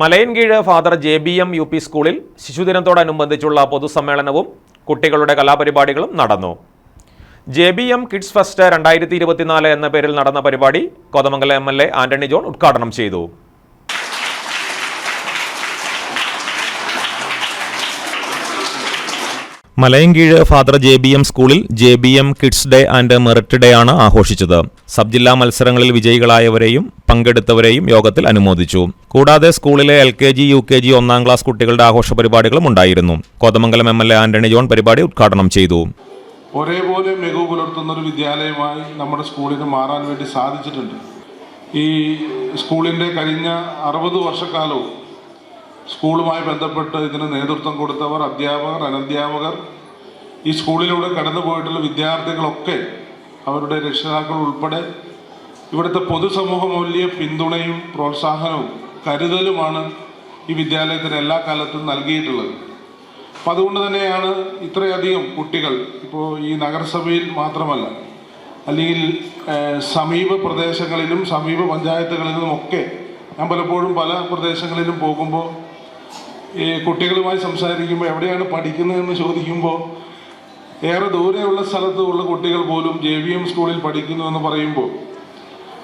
Malayankeezh father J B M U P സ്കൂളിൽ ശിശുദിനത്തോടനുബന്ധിച്ചുള്ള പൊതുസമ്മേളനവും കുട്ടികളുടെ കലാപരിപാടികളും നടന്നു. J B M kids fest രണ്ടായിരത്തി ഇരുപത്തിനാല് എന്ന പേരിൽ നടന്ന പരിപാടി Kothamangalam M L A Antony John ഉദ്ഘാടനം ചെയ്തു. Malayankeezh father J B M സ്കൂളിൽ J B M kids day and merit day ആണ് ആഘോഷിച്ചത്. സബ് ജില്ലാ മത്സരങ്ങളിൽ വിജയികളായവരെയും പങ്കെടുത്തവരെയും യോഗത്തിൽ അനുമോദിച്ചു. കൂടാതെ സ്കൂളിലെ L K G U K G ഒന്നാം ക്ലാസ് കുട്ടികളുടെ ആഘോഷ പരിപാടികളും ഉണ്ടായിരുന്നു. Kothamangalam M L A Antony John പരിപാടി ഉദ്ഘാടനം ചെയ്തു. ഒരേപോലെ മികവ് പുലർത്തുന്ന ഒരു വിദ്യാലയമായി നമ്മുടെ സ്കൂളിന് മാറാൻ വേണ്ടി സാധിച്ചിട്ടുണ്ട്. ഈ സ്കൂളിന്റെ കഴിഞ്ഞ അറുപത് വർഷക്കാലവും സ്കൂളുമായി ബന്ധപ്പെട്ട് ഇതിന് നേതൃത്വം കൊടുത്തവർ അധ്യാപകർ അനധ്യാപകർ ഈ സ്കൂളിലൂടെ കടന്നു പോയിട്ടുള്ള വിദ്യാർത്ഥികളൊക്കെ അവരുടെ രക്ഷിതാക്കൾ ഉൾപ്പെടെ ഇവിടുത്തെ പൊതുസമൂഹം വലിയ പിന്തുണയും പ്രോത്സാഹനവും കരുതലുമാണ് ഈ വിദ്യാലയത്തിന് എല്ലാ കാലത്തും നൽകിയിട്ടുള്ളത്. അപ്പം അതുകൊണ്ട് തന്നെയാണ് ഇത്രയധികം കുട്ടികൾ ഇപ്പോൾ ഈ നഗരസഭയിൽ മാത്രമല്ല അല്ലെങ്കിൽ സമീപ പ്രദേശങ്ങളിലും സമീപ പഞ്ചായത്തുകളിലും ഒക്കെ ഞാൻ പലപ്പോഴും പല പ്രദേശങ്ങളിലും പോകുമ്പോൾ ഈ കുട്ടികളുമായി സംസാരിക്കുമ്പോൾ എവിടെയാണ് പഠിക്കുന്നതെന്ന് ചോദിക്കുമ്പോൾ ഏറെ ദൂരെയുള്ള സ്ഥലത്തുള്ള കുട്ടികൾ പോലും ജെ വി എം സ്കൂളിൽ പഠിക്കുന്നു എന്ന് പറയുമ്പോൾ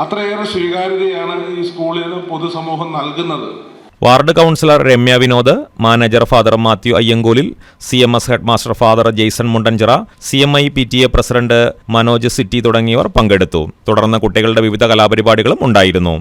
അത്രയേറെ സ്വീകാര്യതയാണ് ഈ സ്കൂളിന് പൊതുസമൂഹം നൽകുന്നത്. Ward councillor Ramya Vinod manager father Mathew Ayyankolil C M S head master father Jaison Mundanchira C M I P T A president Manoj city തുടങ്ങിയവർ പങ്കെടുത്തു. തുടർന്ന് കുട്ടികളുടെ വിവിധ കലാപരിപാടികളും ഉണ്ടായിരുന്നു.